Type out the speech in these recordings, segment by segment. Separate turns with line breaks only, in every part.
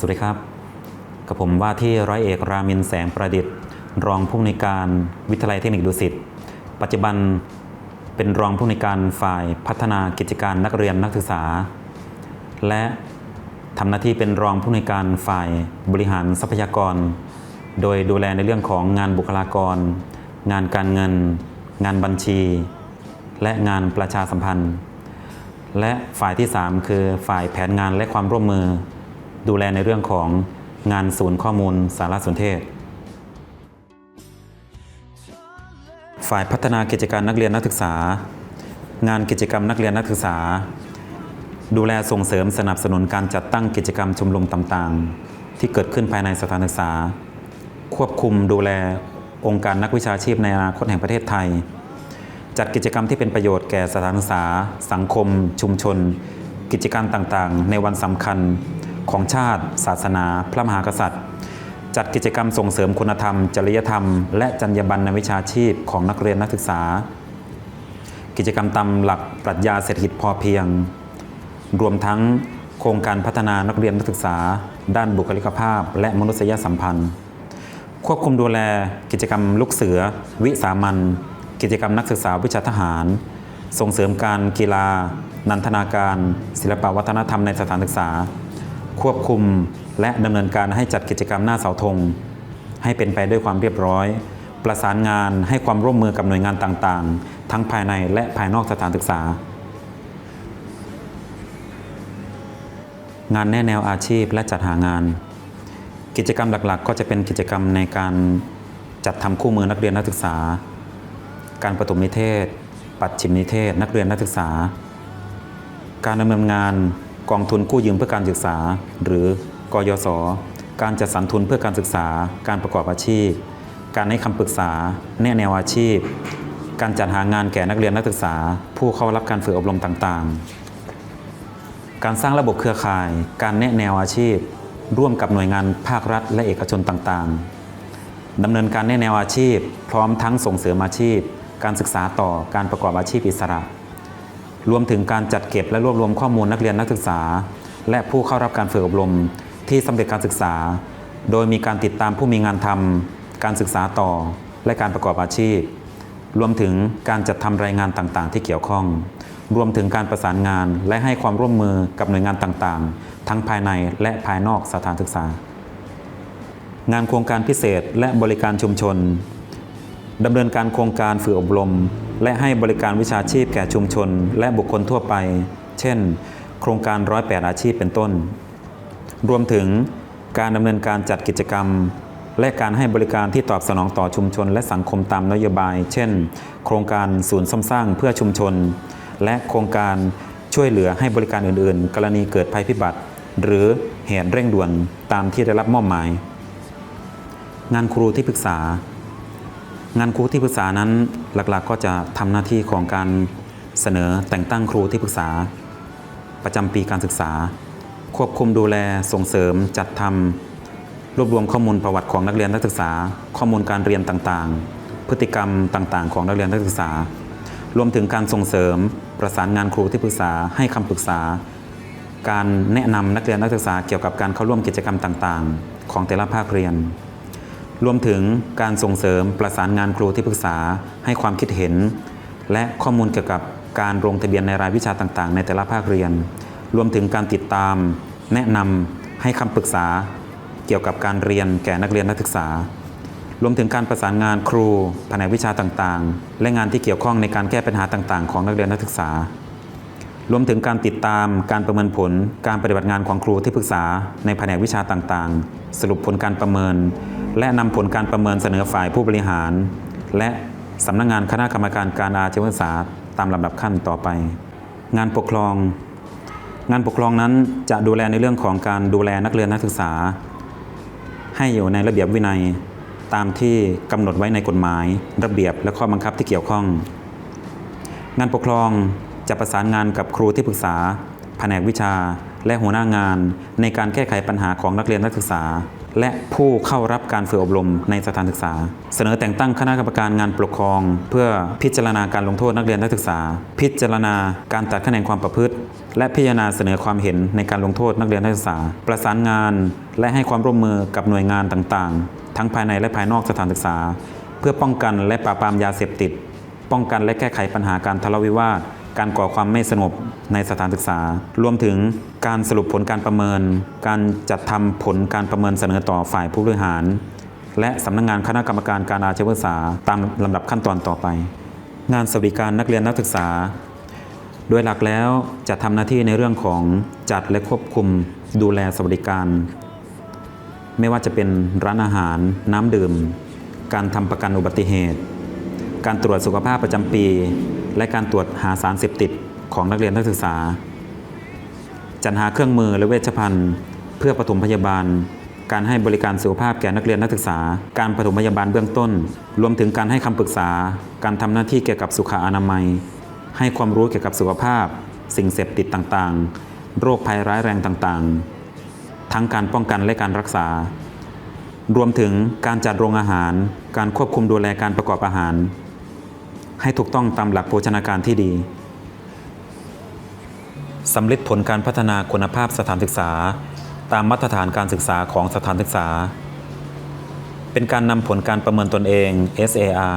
สวัสดีครับ กับผมว่าที่ร้อยเอกรามินแสงประดิษฐ์ รองผู้อำนวยการวิทยาลัยเทคนิคดุสิต ปัจจุบันเป็นรองผู้อำนวยการฝ่ายพัฒนากิจการนักเรียนนักศึกษา และทำหน้าที่เป็นรองผู้อำนวยการฝ่ายบริหารทรัพยากร โดยดูแลในเรื่องของงานบุคลากร งานการเงิน งานบัญชี และงานประชาสัมพันธ์ และฝ่ายที่ 3 คือฝ่ายแผนงานและความร่วมมือ ดูแลในเรื่องของงานศูนย์ข้อมูลสารสนเทศ ฝ่ายพัฒนากิจการนักเรียนนักศึกษา งานกิจกรรมนักเรียนนักศึกษา ดูแลส่งเสริมสนับสนุนการจัดตั้งกิจกรรมชมนุมต่างๆ ที่เกิดขึ้นภายในสถานศึกษา ควบคุมดูแลองค์การนักวิชาชีพในอนาคตแห่งประเทศไทย จัดกิจกรรมที่เป็นประโยชน์แก่สถานศึกษา สังคม ชุมชน กิจการมต่างๆ ในวันสำคัญ ของชาติ ศาสนา พระมหากษัตริย์ จัดกิจกรรมส่งเสริมคุณธรรม จริยธรรม และจรรยาบรรณในวิชาชีพของนักเรียนนักศึกษา กิจกรรมตามหลักปรัชญาเศรษฐกิจพอเพียง รวมทั้งโครงการพัฒนานักเรียนนักศึกษา ด้านบุคลิกภาพ และมนุษยสัมพันธ์ ควบคุมดูแลกิจกรรมลูกเสือ วิสามันกิจกรรมนักศึกษาวิชาทหาร ส่งเสริมการกีฬา นันทนาการ ศิลปวัฒนธรรมในสถานศึกษา ควบคุมและดำเนินการให้จัดกิจกรรมหน้าเสาธง ให้เป็นไปด้วยความเรียบร้อย ประสานงานให้ความร่วมมือกับหน่วยงานต่างๆ ทั้งภายในและภายนอกสถานศึกษา งานแนแนวอาชีพและจัดหางาน กิจกรรมหลักๆ ก็จะเป็นกิจกรรมในการจัดทำคู่มือนักเรียนนักศึกษา การประถมนิเทศ ปัดฉิมนิเทศ นักเรียนนักศึกษา การดำเนินงาน กองทุนกู้ยืมเพื่อการศึกษา หรือกยศ การจัดสรรทุนเพื่อการศึกษา การประกอบอาชีพ การให้คำปรึกษา แนะแนวอาชีพ การจัดหางานแก่นักเรียนนักศึกษา ผู้เข้ารับการฝึกอบรมต่างๆ การสร้างระบบเครือข่าย การแนะแนวอาชีพ ร่วมกับหน่วยงานภาครัฐ และเอกชนต่างๆดำเนินการแนะแนวอาชีพ พร้อมทั้งส่งเสริมอาชีพ การศึกษาต่อการประกอบอาชีพอิสระ รวมถึงการจัดเก็บและรวบรวมข้อมูลนักเรียนนักศึกษา และผู้เข้ารับการฝึกอบรมที่สำเร็จการศึกษา โดยมีการติดตามผู้มีงานทำการศึกษาต่อ และการประกอบอาชีพ รวมถึงการจัดทำรายงานต่างๆ ที่เกี่ยวข้อง รวมถึงการประสานงานและให้ความร่วมมือกับหน่วยงานต่างๆ ทั้งภายในและภายนอกสถานศึกษา งานโครงการพิเศษและบริการชุมชน ดำเนินการโครงการฝึกอบรม และให้บริการวิชาชีพแก่ชุมชน และบุคคลทั่วไป เช่น โครงการร้อยแปดอาชีพเป็นต้น รวมถึงการดำเนินการจัดกิจกรรม และการให้บริการที่ตอบสนองต่อชุมชน และสังคมตามนโยบาย เช่น โครงการศูนย์ซ่อมสร้างเพื่อชุมชน และโครงการช่วยเหลือให้บริการอื่น ๆ กรณีเกิดภัยพิบัติ หรือเหตุเร่งด่วนตามที่ได้รับมอบหมาย งานครูที่ปรึกษา งานครูที่ปรึกษานั้นหลักๆก็จะทำหน้าที่ของการเสนอแต่งตั้งครูที่ปรึกษา ประจำปีการศึกษา ควบคุมดูแลส่งเสริมจัดทำรวบรวมข้อมูลประวัติของนักเรียนนักศึกษา ข้อมูลการเรียนต่างๆ พฤติกรรมต่างๆ ของนักเรียนนักศึกษา รวมถึงการส่งเสริมประสานงานครูที่ปรึกษาให้คำปรึกษา การแนะนำนักเรียนนักศึกษาเกี่ยวกับการเข้าร่วมกิจกรรมต่างๆ ของแต่ละภาคเรียน รวมถึงการส่งเสริมประสานงานครูที่ปรึกษาให้ความคิดเห็น และข้อมูลเกี่ยวกับการลงทะเบียนในรายวิชาต่างๆ ในแต่ละภาคเรียน รวมถึงการติดตาม แนะนำให้คำปรึกษา เกี่ยวกับการเรียนแก่นักเรียนนักศึกษา รวมถึงการประสานงานครูแผนกวิชาต่างๆ และงานที่เกี่ยวข้องในการแก้ปัญหาต่างๆ ของนักเรียนนักศึกษา รวมถึงการติดตามการประเมินผล การปฏิบัติงานของครูที่ปรึกษาในแผนกวิชาต่างๆ สรุปผลการประเมิน และนำผลการประเมินเสนอฝ่ายผู้บริหาร และสำนักงานคณะกรรมการการอาชีวศึกษาตามลำดับขั้นต่อไป งานปกครอง งานปกครองนั้นจะดูแลในเรื่องของการดูแลนักเรียนนักศึกษา ให้อยู่ในระเบียบวินัยตามที่กำหนดไว้ในกฎหมาย ระเบียบและข้อบังคับที่เกี่ยวข้อง งานปกครองจะประสานงานกับครูที่ปรึกษา แผนกวิชา และหัวหน้างานในการแก้ไขปัญหาของนักเรียนนักศึกษา และผู้เข้ารับการฝึกอบรมในสถานศึกษา เสนอแต่งตั้งคณะกรรมการงานปกครอง เพื่อพิจารณาการลงโทษนักเรียนนักศึกษา พิจารณาการตัดคะแนนความประพฤติ และพิจารณาเสนอความเห็นในการลงโทษนักเรียนนักศึกษา ประสานงาน และให้ความร่วมมือกับหน่วยงานต่างๆ ทั้งภายในและภายนอกสถานศึกษา เพื่อป้องกันและปราบปรามยาเสพติด ป้องกันและแก้ไขปัญหาการทะเลาะวิวาท การก่อความไม่สงบในสถานศึกษา รวมถึงการสรุปผลการประเมิน การจัดทำผลการประเมินเสนอต่อฝ่ายผู้บริหาร และสำนักงานคณะกรรมการการอาชีวศึกษาตามลำดับขั้นตอนต่อไป งานสวัสดิการนักเรียนนักศึกษา โดยหลักแล้วจะทำหน้าที่ในเรื่องของจัดและควบคุมดูแลสวัสดิการ ไม่ว่าจะเป็นร้านอาหาร น้ำดื่ม การทำประกันอุบัติเหตุ การตรวจสุขภาพประจำปี และการตรวจหาสารเสพติดของนักเรียนนักศึกษา จัดหาเครื่องมือและเวชภัณฑ์ เพื่อปฐมพยาบาล การให้บริการสุขภาพแก่นักเรียนนักศึกษา การปฐมพยาบาลเบื้องต้น รวมถึงการให้คำปรึกษา การทำหน้าที่เกี่ยวกับสุขอนามัย ให้ความรู้เกี่ยวกับสุขภาพ สิ่งเสพติดต่างๆ โรคภัยร้ายแรงต่างๆ ทั้งการป้องกันและการรักษารวมถึงการจัดโรงอาหาร การควบคุมดูแลการประกอบอาหาร ให้ถูกต้องตามหลักโภชนาการที่ดีสำลิดผลการพัฒนาคุณภาพสถานศึกษา ตามมาตรฐานการศึกษาของสถานศึกษา เป็นการนำผลการประเมินตนเอง SAR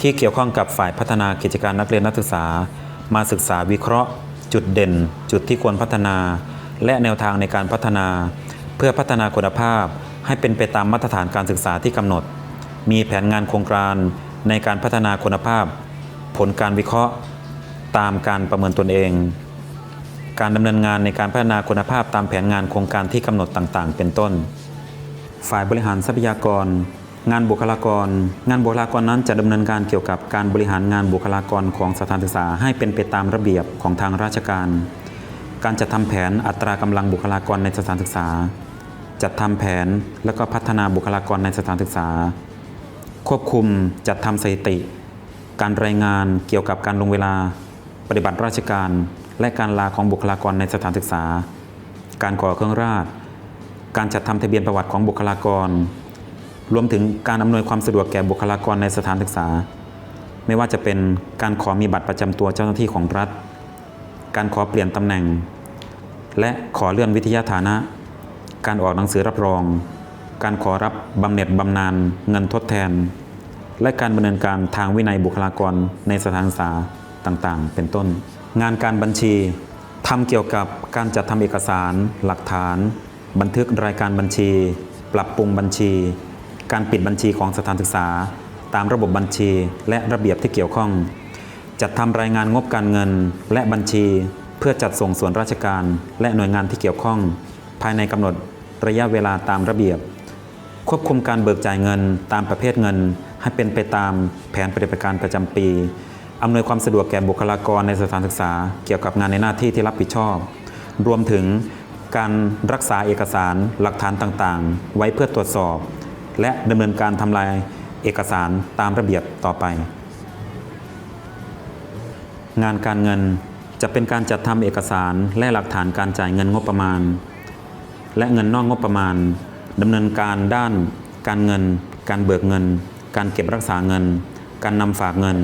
ที่เกี่ยวข้องกับฝ่ายพัฒนากิจการนักเรียนนักศึกษา มาศึกษาวิเคราะห์ จุดเด่น จุดที่ควรพัฒนา และแนวทางในการพัฒนา เพื่อพัฒนาคุณภาพให้เป็นไปตามมาตรฐานการศึกษาที่กำหนด มีแผนงานโครงการในการพัฒนาคุณภาพ ผลการวิเคราะห์ตามการประเมินตนเอง การดำเนินงานในการพัฒนาคุณภาพตามแผนงานโครงการที่กำหนดต่างๆ เป็นต้น ฝ่ายบริหารทรัพยากร งานบุคลากร งานบุคลากรนั้นจะดำเนินการเกี่ยวกับการบริหารงานบุคลากรของสถานศึกษาให้เป็นไปตามระเบียบของทางราชการ การจัดทำแผนอัตรากำลังบุคลากรในสถานศึกษา จัดทำแผนและก็พัฒนาบุคลากรในสถานศึกษา ควบคุมจัดทำสถิติ การรายงานเกี่ยวกับการลงเวลาปฏิบัติราชการ และการลาของบุคลากรในสถานศึกษา การก่อเครื่องราช การจัดทำทะเบียนประวัติของบุคลากร รวมถึงการอำนวยความสะดวกแก่บุคลากรในสถานศึกษา ไม่ว่าจะเป็นการขอมีบัตรประจำตัวเจ้าหน้าที่ของรัฐ การขอเปลี่ยนตำแหน่ง และขอเลื่อนวิทยาฐานะ การออกหนังสือรับรอง การขอรับบำเหน็จบำนาญเงินทดแทน และการดำเนินการทางวินัยบุคลากรในสถานศึกษาต่างๆ เป็นต้น งานการบัญชีทำเกี่ยวกับการจัดทำเอกสาร หลักฐาน บันทึกรายการบัญชี ปรับปรุงบัญชี การปิดบัญชีของสถานศึกษา ตามระบบบัญชี และระเบียบที่เกี่ยวข้อง จัดทำรายงานงบการเงินและบัญชี เพื่อจัดส่งส่วนราชการ และหน่วยงานที่เกี่ยวข้อง ภายในกำหนดระยะเวลาตามระเบียบ ควบคุมการเบิกจ่ายเงินตามประเภทเงิน ให้เป็นไปตามแผนปฏิบัติการประจำปี อำนวยความสะดวกแก่บุคลากรในสถานศึกษา เกี่ยวกับงานในหน้าที่ที่รับผิดชอบ รวมถึงการรักษาเอกสารหลักฐานต่างๆ ไว้เพื่อตรวจสอบ และดำเนินการทำลายเอกสารตามระเบียบต่อไป งานการเงินจะเป็นการจัดทำเอกสารและหลักฐานการจ่ายเงินงบประมาณ และเงินนอกงบประมาณดำเนินการด้านการเงิน การเบิกเงิน การเก็บรักษาเงิน การนำฝากเงิน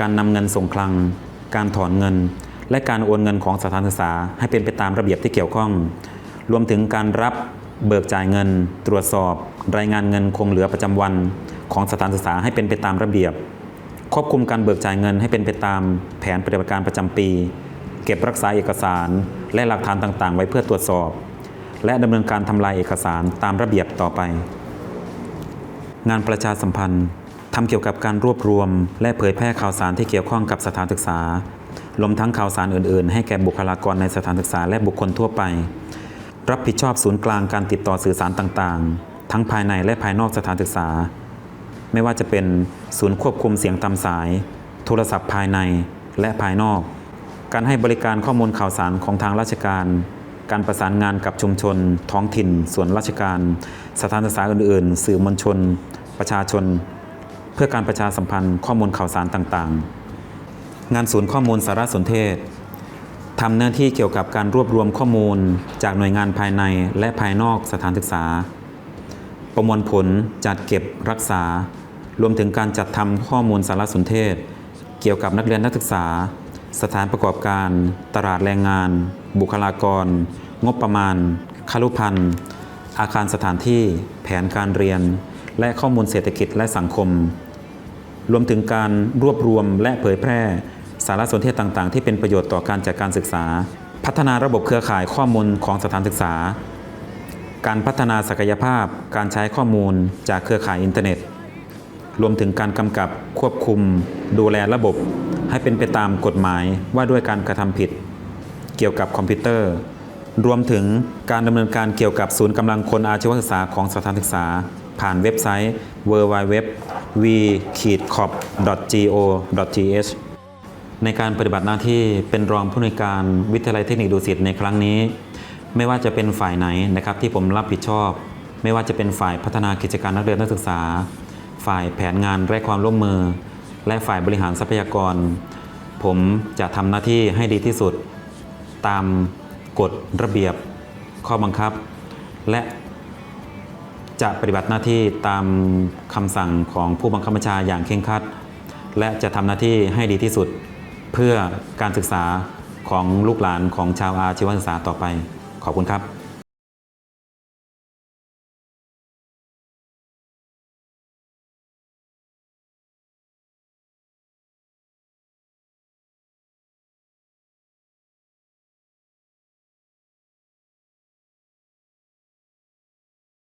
การนำเงินส่งคลัง การถอนเงิน และการโอนเงินของสถานศึกษาให้เป็นไปตามระเบียบที่เกี่ยวข้อง รวมถึงการรับเบิกจ่ายเงิน ตรวจสอบ รายงานเงินคงเหลือประจำวันของสถานศึกษาให้เป็นไปตามระเบียบ ควบคุมการเบิกจ่ายเงินให้เป็นไปตามแผนปฏิบัติการประจำปี เก็บรักษาเอกสาร และหลักฐานต่างๆ ไว้เพื่อตรวจสอบ และดำเนินการทำลายเอกสารตามระเบียบต่อไป งานประชาสัมพันธ์ทำเกี่ยวกับการรวบรวม และเผยแพร่ข่าวสารที่เกี่ยวข้องกับสถานศึกษารวมทั้งข่าวสารอื่น ๆ ให้แก่บุคลากรในสถานศึกษาและบุคคลทั่วไป รับผิดชอบศูนย์กลางการติดต่อสื่อสารต่าง ๆ ทั้งภายในและภายนอกสถานศึกษา ไม่ว่าจะเป็นศูนย์ควบคุมเสียงตามสาย โทรศัพท์ภายในและภายนอก การให้บริการข้อมูลข่าวสารของทางราชการ การประสานงานกับชุมชน ท้องถิ่น ส่วนราชการ สถานศึกษาอื่น ๆ สื่อมวลชน ประชาชน เพื่อการประชาสัมพันธ์ข้อมูลข่าวสารต่างๆ งานศูนย์ข้อมูลสารสนเทศทำหน้าที่เกี่ยวกับการรวบรวมข้อมูล จากหน่วยงานภายในและภายนอกสถานศึกษา ประมวลผลจัดเก็บรักษา รวมถึงการจัดทำข้อมูลสารสนเทศ เกี่ยวกับนักเรียนนักศึกษา สถานประกอบการ ตลาดแรงงาน บุคลากร งบประมาณคารุพันธ์อาคารสถานที่ แผนการเรียน และข้อมูลเศรษฐกิจและสังคม รวมถึงการรวบรวมและเผยแพร่ สารสนเทศต่างๆ ที่เป็นประโยชน์ต่อการจัดการศึกษา พัฒนาระบบเครือข่ายข้อมูลของสถานศึกษา การพัฒนาศักยภาพ การใช้ข้อมูลจากเครือข่ายอินเทอร์เน็ต รวมถึงการกำกับควบคุม ดูแลระบบ ให้เป็นไปตามกฎหมายว่าด้วยการกระทำผิด เกี่ยวกับคอมพิวเตอร์ รวมถึงการดำเนินการเกี่ยวกับศูนย์กำลังคนอาชีวศึกษาของสถานศึกษา ผ่านเว็บไซต์ www v c o p go th ในการปฏิบัติหน้าที่เป็นรองผู้ในวยการวิทยาลัยเทคนิคดุสิตในครั้งนี้ ไม่ว่าจะเป็นฝ่ายไหนนะครับที่ผมรับผิดชอบ ไม่ว่าจะเป็นฝ่ายพัฒนากิจการนักเรียนนักศึกษา ฝ่ายแผนงานและความร่วมมือ และฝ่ายบริหารทรัพยากร ผมจะทำหน้าที่ให้ดีที่สุดตาม กฎระเบียบข้อบังคับ และจะปฏิบัติหน้าที่ตามคำสั่งของผู้บังคับบัญชาอย่างเคร่งครัด และจะทำหน้าที่ให้ดีที่สุดเพื่อการศึกษาของลูกหลานของชาวอาชีวศึกษาต่อไป ขอบคุณครับ